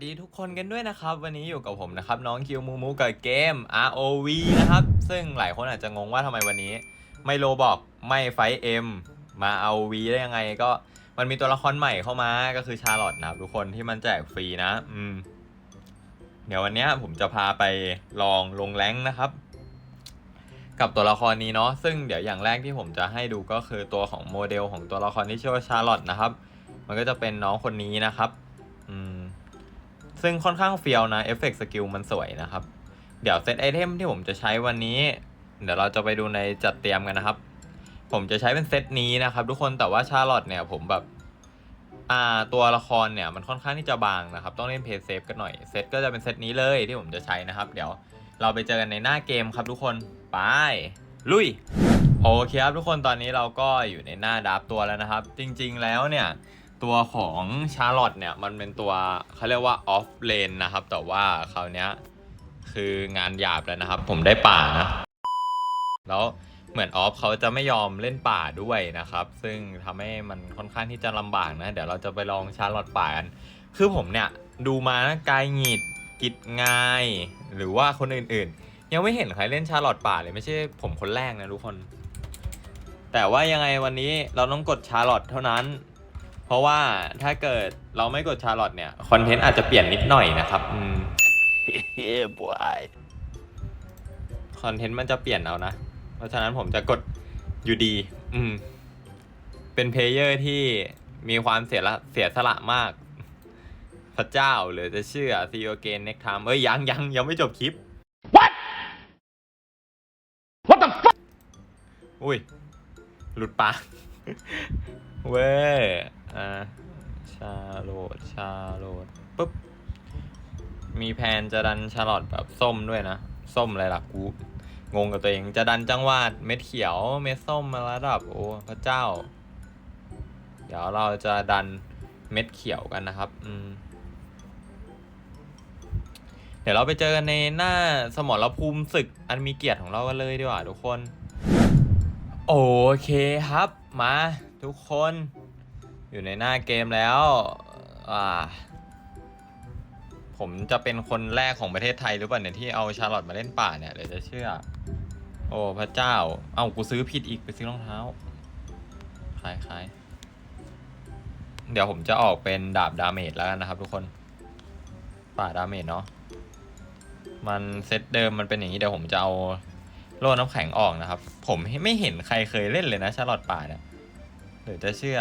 สวัสดีทุกคนกันด้วยนะครับ วันนี้อยู่กับผมนะครับ น้องคิวมูมูกับเกม ROV นะครับ ซึ่งหลายคนอาจจะงงว่าทำไมวันนี้ ไม่โลบอกไม่ไฟเอ็มมาเอา V ได้ยังไงก็มันมีตัวละครใหม่เข้ามาก็คือชาร์ลอตนะครับ ทุกคนที่มันแจกฟรีนะ อืม เดี๋ยววันนี้ผมจะพาไปลองลงแรงนะครับ กับตัวละครนี้เนาะซึ่งเดี๋ยวอย่างแรกที่ผมจะให้ดูก็คือตัวของโมเดลของตัวละครที่ชื่อว่าชาร์ลอตนะครับ มันก็จะเป็นน้องคนนี้นะครับ ซึ่งค่อนข้างเฟียวนะเอฟเฟกต์สกิลมันสวยนะครับ เดี๋ยวเซตไอเทมที่ผมจะใช้วันนี้ เดี๋ยวเราจะไปดูในจัดเตรียมกันนะครับ ผมจะใช้เป็นเซตนี้นะครับ ทุกคนแต่ว่าชาร์ลอตเนี่ยผมแบบอ่าตัวละครเนี่ยมันค่อนข้างที่จะบางนะครับ ต้องเล่นเพย์เซฟกันหน่อย เซตก็จะเป็นเซตนี้เลยที่ผมจะใช้นะครับ เดี๋ยวเราไปเจอกันในหน้าเกมครับทุกคนไปลุยโอเคครับทุกคนตอนนี้เราก็อยู่ในหน้าดับตัวแล้วนะครับ จริง ๆ แล้วเนี่ย ตัวของชาร์ลอตเนี่ยมันเป็นตัวเขาเรียกว่าออฟเลนนะครับ แต่ว่าคราวนี้คืองานหยาบแล้วนะครับ ผมได้ป่านะ แล้วเหมือนออฟเขาจะไม่ยอมเล่นป่าด้วยนะครับ ซึ่งทำให้มันค่อนข้างที่จะลำบากนะ เดี๋ยวเราจะไปลองชาร์ลอตป่ากัน คือผมเนี่ยดูมานะกายหงิดกิดง่าย หรือว่าคนอื่นๆ ยังไม่เห็นใครเล่นชาร์ลอตป่าเลยไม่ใช่ผมคนแรกนะทุกคน แต่ว่ายังไงวันนี้เราต้องกดชาร์ลอตเท่านั้น เพราะว่าถ้าเกิดเราไม่กดชาร์ลอตเนี่ยคอนเทนต์อาจจะเปลี่ยนนิดหน่อยนะครับอืม yeah, boy. คอนเทนต์มันจะเปลี่ยนเอานะ เพราะฉะนั้นผมจะกดอยู่ดี อืม เป็นเพลเยอร์ที่มีความเสียละเสียสละมาก พระเจ้าหรือจะเชื่อซีโอเกนเน็กทามเอ้ยยังยังยังไม่จบคลิป What? What the fuck? อุ้ย หลุดปาก เว้ย อ่าชาโรดชาโรดปุ๊บ มีแพนจะดันชาลอตแบบส้มด้วยนะ ส้มอะไรล่ะกู งงกับตัวเอง จะดันจังหวัดเม็ดเขียว เม็ดส้มมาระดับ โอ้พระเจ้า เดี๋ยวเราจะดันเม็ดเขียวกันนะครับ อืมเดี๋ยวเราไปเจอกันในหน้าสมรภูมิศึกอันมีเกียรติของเรากันเลยดีกว่าทุกคน โอเคครับ มา ทุกคน อยู่ในหน้าเกมแล้ว อ่า ผมจะเป็นคนแรกของประเทศไทยหรือเปล่าเนี่ยที่เอาชาร์ลอตมาเล่นป่าเนี่ยเดี๋ยวจะเชื่อ โอ้พระเจ้า เอากูซื้อผิดอีกไปซื้อรองเท้า ขายขายเดี๋ยวผมจะออกเป็นดาบดาเมจแล้วกันนะครับทุกคน ป่าดาเมจเนาะ มันเซตเดิมมันเป็นอย่างนี้เดี๋ยวผมจะเอาโล่น้ำแข็งออกนะครับ ผมไม่เห็นใครเคยเล่นเลยนะชาร์ลอตป่าเนี่ยเดี๋ยวจะเชื่อ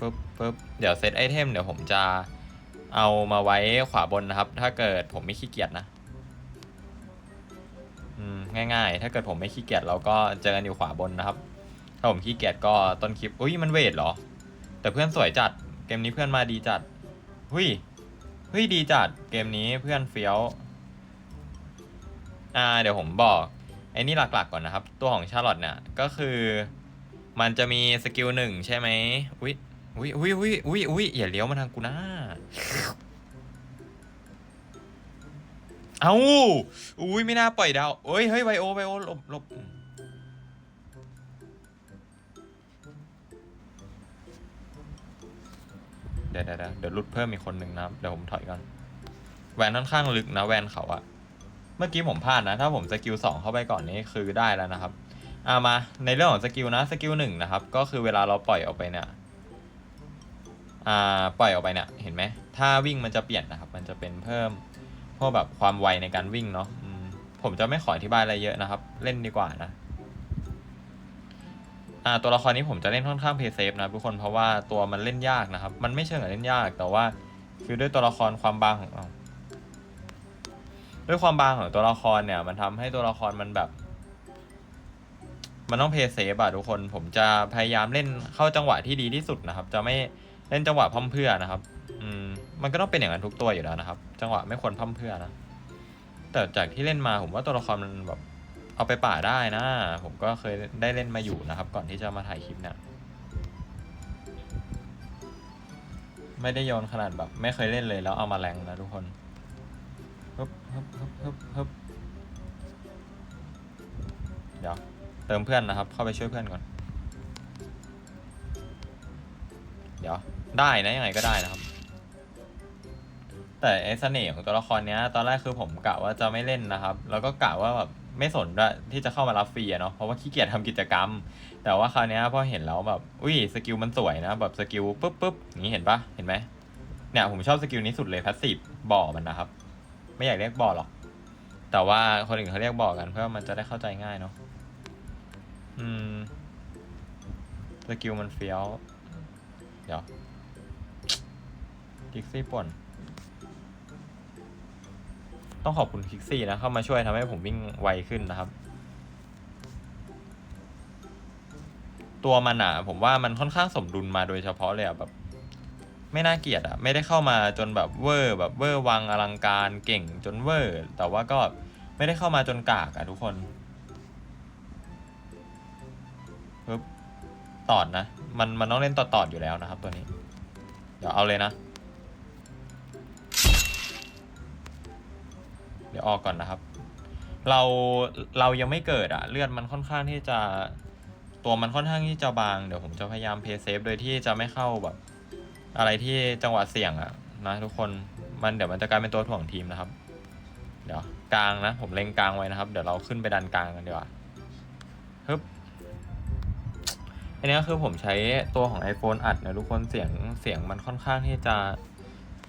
ปึ๊บปึ๊บเดี๋ยวเซตไอเทมเดี๋ยวผมจะเอามาไว้ขวาบนนะครับ ถ้าเกิดผมไม่ขี้เกียจนะอืมง่ายๆ ถ้าเกิดผมไม่ขี้เกียจเราก็เจอกันอยู่ขวาบนนะครับ ถ้าผมขี้เกียจก็ต้นคลิป อุ้ยมันเวทเหรอ แต่เพื่อนสวยจัด เกมนี้เพื่อนมาดีจัด หุยเฮ้ยดีจัด เกมนี้เพื่อนเฟี้ยว อ่าเดี๋ยวผมบอกไอ้นี่หลักๆก่อนนะครับ ตัวของชาร์ลอตเนี่ยก็คือ มันจะมีสกิลหนึ่งใช่ไหมอุ้ย อุ้ยอุ้ยอุ้ยอุ้ยอุ้ยอย่าเลี้ยวมาทางกูนะเอาอุ้ยไม่น่าปล่อยดาวเอ้ยเฮ้ยไวโอไวโอหลบหลบเดี๋ยวเดี๋ยวเดี๋ยวเดี๋ยวหลุดเพิ่มอีกคนหนึ่งนะเดี๋ยวผมถอยก่อนแวนค่อนข้างลึกนะแวนเขาอะเมื่อกี้ผมพลาดนะ ถ้าผมสกิลสองเข้าไปก่อนนี้คือได้แล้วนะครับอ่ามาในเรื่องของสกิลนะสกิลหนึ่งนะครับ ก็คือเวลาเราปล่อยออกไปเนี่ย อ่าปล่อยออกไปเนี่ยเห็นไหมถ้าวิ่งมันจะเปลี่ยนนะครับ มันจะเป็นเพิ่มพวกแบบความไวในการวิ่งเนาะผมจะไม่ขออธิบายอะไรเยอะนะครับ เล่นดีกว่านะอ่าตัวละครนี้ผมจะเล่นค่อนข้างเพย์เซฟนะทุกคนเพราะว่าตัวมันเล่นยากนะครับ มันไม่เชิงกับเล่นยาก แต่ว่าคือด้วยตัวละครความบางของด้วยความบางของตัวละครเนี่ย มันทำให้ตัวละครมันแบบ มันต้องเพย์เซฟอะทุกคนผมจะพยายามเล่นเข้าจังหวะที่ดีที่สุดนะครับ จะไม่ เล่นจังหวะพั่มเพื่อนะครับ อืมมันก็ต้องเป็นอย่างนั้นทุกตัวอยู่แล้วนะครับ จังหวะไม่ควรพั่มเพื่อนะ แต่จากที่เล่นมาผมว่าตัวละครมันแบบเอาไปป่าได้นะ ผมก็เคยได้เล่นมาอยู่นะครับ ก่อนที่จะมาถ่ายคลิปเนี่ยไม่ได้โยนขนาดแบบ ไม่เคยเล่นเลยแล้วเอามาแรงนะทุกคนฮึบฮึบฮึบฮึบฮึบเดี๋ยวเติมเพื่อนนะครับ เข้าไปช่วยเพื่อนก่อน เดี๋ยว ได้นะยังไงก็ได้นะครับ แต่ไอ้เสน่ห์ของตัวละครเนี้ย ตอนแรกคือผมกะว่าจะไม่เล่นนะครับ แล้วก็กะว่าแบบไม่สนด้วยที่จะเข้ามารับฟรีอะเนาะเพราะว่าขี้เกียจทำกิจกรรม แต่ว่าคราวเนี้ยพอเห็นแล้วแบบอุ้ยสกิลมันสวยนะ แบบสกิลปุ๊บปุ๊บอย่างนี้เห็นปะเห็นไหมเนี่ยผมชอบสกิลนี้สุดเลยพาสซีฟบ่อมันนะครับ ไม่อยากเรียกบ่อหรอก แต่ว่าคนอื่นเขาเรียกบ่อกันเพื่อมันจะได้เข้าใจง่ายเนาะอืมสกิลมันเฟี้ยวเดี๋ยว กิกซี่ป่วนต้องขอบคุณคิกซี่นะ เข้ามาช่วยทำให้ผมวิ่งไวขึ้นนะครับ ตัวมันอะ ผมว่ามันค่อนข้างสมดุลมาโดยเฉพาะเลยอะแบบ ไม่น่าเกลียดอะ ไม่ได้เข้ามาจนแบบเวอร์ แบบเวอร์วังอลังการเก่งจนเวอร์ แต่ว่าก็ไม่ได้เข้ามาจนกากอะทุกคนปึ๊บตอดนะ มันมันต้องเล่นต่อตอดอยู่แล้วนะครับตัวนี้ เดี๋ยวเอาเลยนะ เดี๋ยวออกก่อนนะครับ เราเรายังไม่เกิดอะเลือดมันค่อนข้างที่จะตัวมันค่อนข้างที่จะบาง เดี๋ยวผมจะพยายามเพย์เซฟโดยที่จะไม่เข้าแบบ อะไรที่จังหวะเสี่ยงอะนะทุกคนมันเดี๋ยวมันจะกลายเป็นตัวถ่วงทีมนะครับ เดี๋ยวกลางนะ ผมเล็งกลางไว้นะครับ เดี๋ยวเราขึ้นไปดันกลางกันดีกว่าฮึบอันนี้คือผมใช้ตัวของ iPhone อัดนะทุกคนเสียงเสียงมันค่อนข้างที่จะ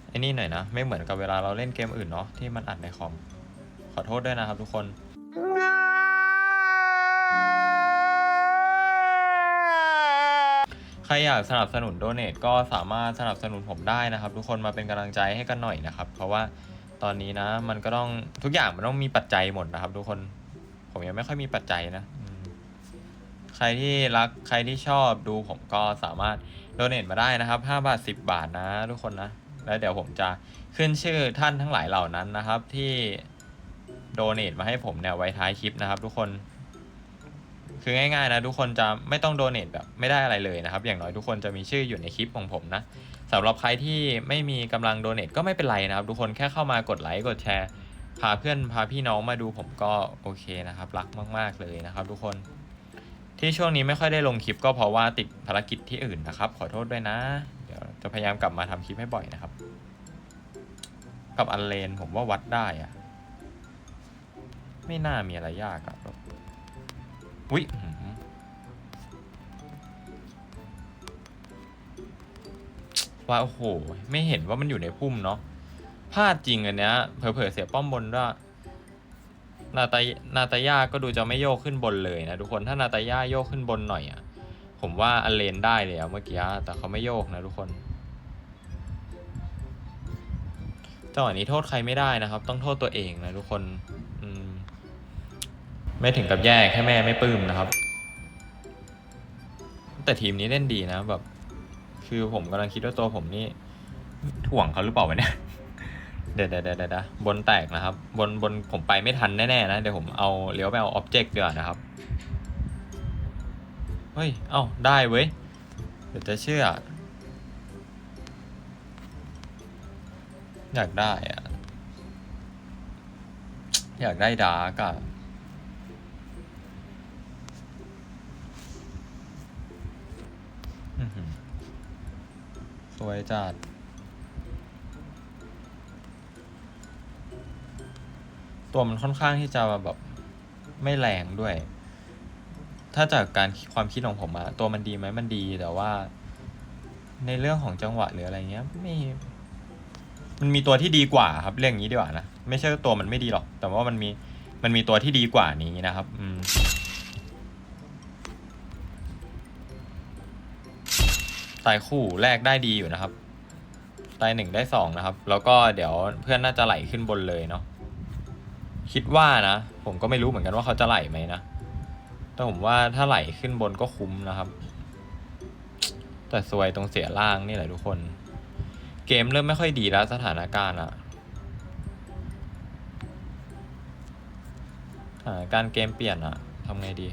ไอ้นี่หน่อยนะ ไม่เหมือนกับเวลาเราเล่นเกมอื่นเนาะที่มันอัดในคอม ขอโทษด้วยนะครับทุกคน ใครอยากสนับสนุนโดเน a ก็สามารถสนับสนุนผมได้นะครับ ทุกคนมาเป็นกำลังใจให้กันหน่อยนะครับ เพราะว่าตอนนี้นะ มันก็ต้องทุกอย่างมันต้องมีปัจจัยหมดนะครับ ทุกคน ผมยังไม่ค่อยมีปัจจัยนะใครที่รักใครที่ชอบดูผมก็สามารถโดเน a มาได้นะครับ 5 บาท 10 บาทนะ ทุกคนนะ แล้วเดี๋ยวผมจะขึ้นชื่อท่านทั้งหลายเหล่านั้นนะครับ ที่ เน a มาให้ผมเนี่ยไว้ท้ายคลิปนะครับ ทุกคน คือง่ายๆนะทุกคนจะไม่ต้องโดเน a แบบไม่ได้อะไรเลยนะครับ อย่างน้อยทุกคนจะมีชื่ออยู่ในคลิปของผมนะสำหรับใครที่ไม่มีกำลังโดเน a ก็ไม่เป็นไรนะครับ ทุกคนแค่เข้ามากดไลค์กดแชร์ พาเพื่อนพาพี่น้องมาดูผมก็โอเคนะครับ รักมาก ๆเลยนะครับ ทุกคนที่ช่วงนี้ไม่ค่อยได้ลงคลิปก็เพราะว่าติดภารกิจที่อื่นนะครับ ขอโทษด้วยนะ เดี๋ยวจะพยายามกลับมาทำคลิปให้บ่อยนะครับ กับอันเลนผมว่าวัดได้อะ ไม่น่ามีอะไรยากอะแบบอุ้ยว่าโอ้โห ไม่เห็นว่ามันอยู่ในพุ่มเนาะพลาดจริงอันเนี้ยเผลอๆเสียป้อมบนด้วยนาตานาตาย่าก็ดูจะไม่โยกขึ้นบนเลยนะทุกคนถ้านาตาย่าโยกขึ้นบนหน่อยอะผมว่าอเลนได้เลยอะเมื่อกี้แต่เขาไม่โยกนะทุกคนจังหวะนี้โทษใครไม่ได้นะครับ ต้องโทษตัวเองนะทุกคน ไม่ถึงกับแย่แค่แม่ไม่ปลื้มนะครับ แต่ทีมนี้เล่นดีนะแบบ คือผมกำลังคิดว่าตัวผมนี่ถ่วงเขาหรือเปล่าวะเนี่ยเดี๋ยวเดี๋ยวเดี๋ยวเดี๋ยวบนแตกนะครับ บนบนผมไปไม่ทันแน่ๆนะ เดี๋ยวผมเอาเลี้ยวไปเอาอ็อบเจกต์ดีกว่านะครับ เฮ้ย เอ้า ได้เว้ย เดี๋ยวจะเชื่อ อยากได้อะอยากได้ดาร์กอะอื้อหือส วยจัดตัวมันค่อนข้างที่จะแบบไม่แรงด้วย ถ้าจากการความคิดของผมอะตัวมันดีไหมมันดีแต่ว่า ในเรื่องของจังหวะหรืออะไรเงี้ยไม่ มันมีตัวที่ดีกว่าครับเรื่องนี้ดีกว่านะไม่ใช่ตัวมันไม่ดีหรอก แต่ว่ามันมีมันมีตัวที่ดีกว่านี้นะครับ อืม ตายคู่แรกได้ดีอยู่นะครับตายหนึ่งได้สองนะครับ แล้วก็เดี๋ยวเพื่อนน่าจะไหลขึ้นบนเลยเนาะคิดว่านะ ผมก็ไม่รู้เหมือนกันว่าเขาจะไหลไหมนะแต่ผมว่าถ้าไหลขึ้นบนก็คุ้มนะครับ แต่ซวยตรงเสียล่างนี่แหละทุกคน เกมเริ่มไม่ค่อยดีแล้วสถานการณ์อะสถานการณ์เกมเปลี่ยนอะทำไงดี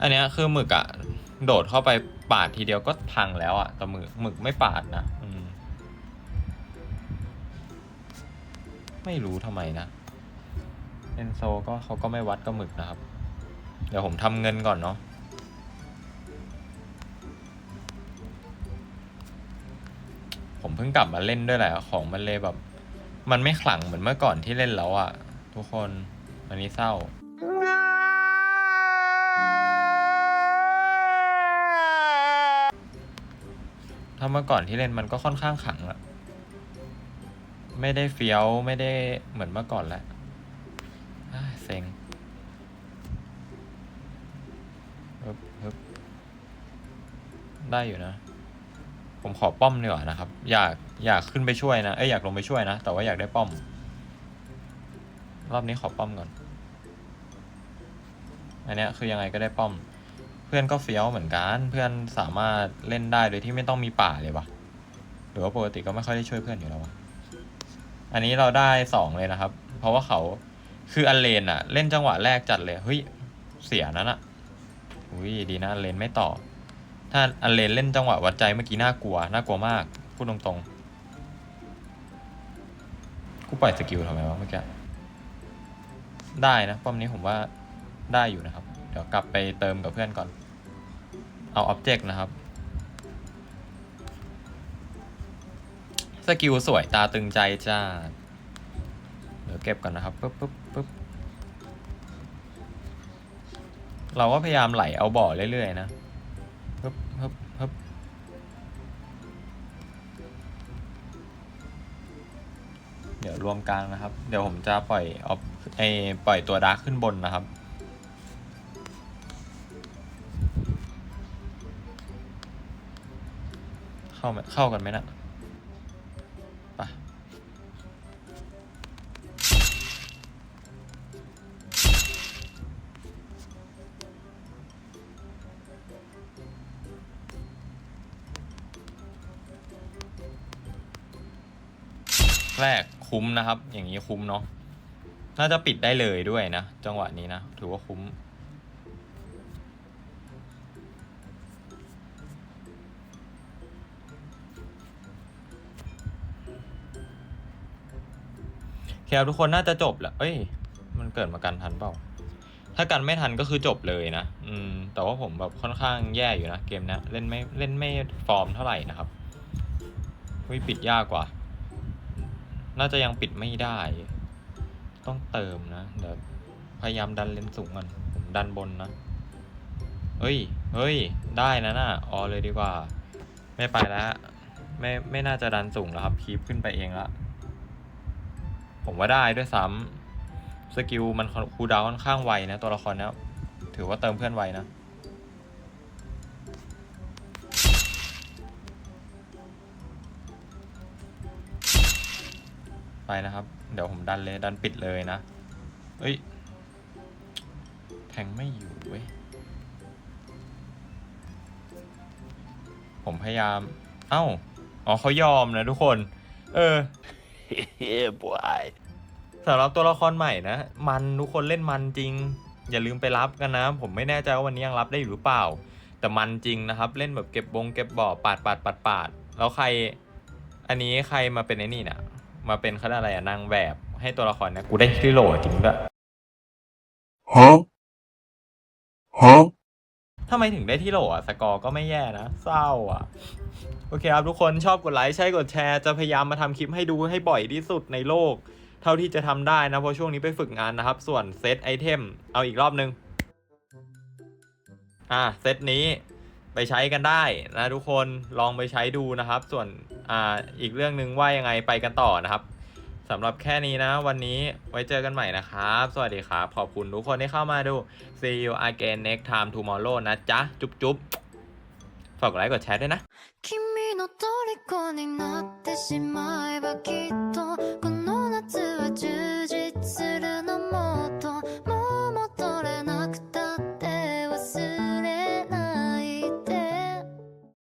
อันเนี้ยคือหมึกอะโดดเข้าไปปาดทีเดียวก็พังแล้วอะแต่หมึกหมึกไม่ปาดนะอืมไม่รู้ทำไมนะเอนโซก็เขาก็ไม่วัดกับหมึกนะครับ เดี๋ยวผมทำเงินก่อนเนาะผมเพิ่งกลับมาเล่นด้วยแหละของมันเลยแบบ มันไม่ขลังเหมือนเมื่อก่อนที่เล่นแล้วอะทุกคนอันนี้เศร้า ถ้าเมื่อก่อนที่เล่นมันก็ค่อนข้างขังอะไม่ได้เฟี้ยวไม่ได้เหมือนเมื่อก่อนแล้วอ้ยเซ็งฮึบฮึบได้อยู่นะ ผมขอป้อมดีกว่านะครับ อยากอยากขึ้นไปช่วยนะ เอ้ยอยากลงไปช่วยนะ แต่ว่าอยากได้ป้อม รอบนี้ขอป้อมก่อน อันเนี้ยคือยังไงก็ได้ป้อม เพื่อนก็เฟี้ยวเหมือนกัน เพื่อนสามารถเล่นได้โดยที่ไม่ต้องมีป่าเลยวะหรือว่าปกติก็ไม่ค่อยได้ช่วยเพื่อนอยู่แล้ววะอันนี้เราได้สองเลยนะครับ เพราะว่าเขาคืออันเลนอะเล่นจังหวะแรกจัดเลยเฮ้ยเสียนั้นอะอุ้ยดีนะอันเลนไม่ต่อ ถ้าอันเลนเล่นจังหวะวัดใจเมื่อกี้น่ากลัวน่ากลัวมากพูดตรงๆกูปล่อยสกิลทำไมวะเมื่อกี้ได้นะป้อมนี้ผมว่าได้อยู่นะครับ เดี๋ยวกลับไปเติมกับเพื่อนก่อน เอาอ็อบเจกต์นะครับ สกิลสวยตาตึงใจจ้า เดี๋ยวเก็บก่อนนะครับปึ๊บปึ๊บปึ๊บเราก็พยายามไหลเอาบ่อเรื่อยๆนะปึ๊บปึ๊บปึ๊บเดี๋ยวรวมกลางนะครับ เดี๋ยวผมจะปล่อยออฟไอปล่อยตัวดาร์ขึ้นบนนะครับ เข้าไหมเข้ากันไหมนะไปแรกคุ้มนะครับ อย่างนี้คุ้มเนาะน่าจะปิดได้เลยด้วยนะ จังหวะนี้นะ ถือว่าคุ้ม โอเคครับทุกคนน่าจะจบแหละเอ้ย มันเกิดมากันทันเปล่า ถ้ากันไม่ทันก็คือจบเลยนะ อืม แต่ว่าผมแบบค่อนข้างแย่อยู่นะเกมนี้เล่นไม่เล่นไม่ฟอร์มเท่าไหร่นะครับวิปิดยากกว่า น่าจะยังปิดไม่ได้ ต้องเติมนะ เดี๋ยวพยายามดันเลนสูงก่อนผมดันบนนะ เฮ้ย เฮ้ย ได้นะน่ะออเลยดีกว่า ไม่ไปแล้ว ไม่ ไม่น่าจะดันสูงแล้วครับ คีบขึ้นไปเองละ ผมว่าได้ด้วยซ้ำสกิลมันคูดาวค่อนข้างไวนะ ตัวละครเนี้ยถือว่าเติมเพื่อนไวนะไปนะครับ เดี๋ยวผมดันเลยดันปิดเลยนะ เอ้ย แทงไม่อยู่เว้ย ผมพยายาม เอ้า อ๋อเขายอมนะทุกคน เออ yeah, boy. สำหรับตัวละครใหม่นะ มันทุกคนเล่นมันจริง อย่าลืมไปรับกันนะ ผมไม่แน่ใจว่าวันนี้ยังรับได้อยู่หรือเปล่า แต่มันจริงนะครับ เล่นแบบเก็บบงเก็บบ่อปาดปาดปาดปาดแล้วใคร อันนี้ใครมาเป็นไอ้นี่เนี่ยมาเป็นคณะอะไรอะนางแบบให้ตัวละครเนี่ยกูได้ที่โหลจริงด้วย Huh? Huh? ทำไมถึงได้ที่โหลอะสกอร์ก็ไม่แย่นะ เศร้าอะโอเคครับทุกคนชอบกดไลค์ ใช่กดแชร์ จะพยายามมาทำคลิปให้ดูให้บ่อยที่สุดในโลก เท่าที่จะทำได้นะ เพราะช่วงนี้ไปฝึกงานนะครับ ส่วนเซตไอเทมเอาอีกรอบนึง อะเซตนี้ไปใช้กันได้นะทุกคนลองไปใช้ดูนะครับ ส่วนอ่าอีกเรื่องหนึ่งว่ายังไงไปกันต่อนะครับ สำหรับแค่นี้นะ วันนี้ไว้เจอกันใหม่นะครับ สวัสดีครับ ขอบคุณทุกคนที่เข้ามาดู see you again next time tomorrow นะจ๊ะ จุ๊บจุ๊บฝากกดไลค์กดแชร์ด้วยนะ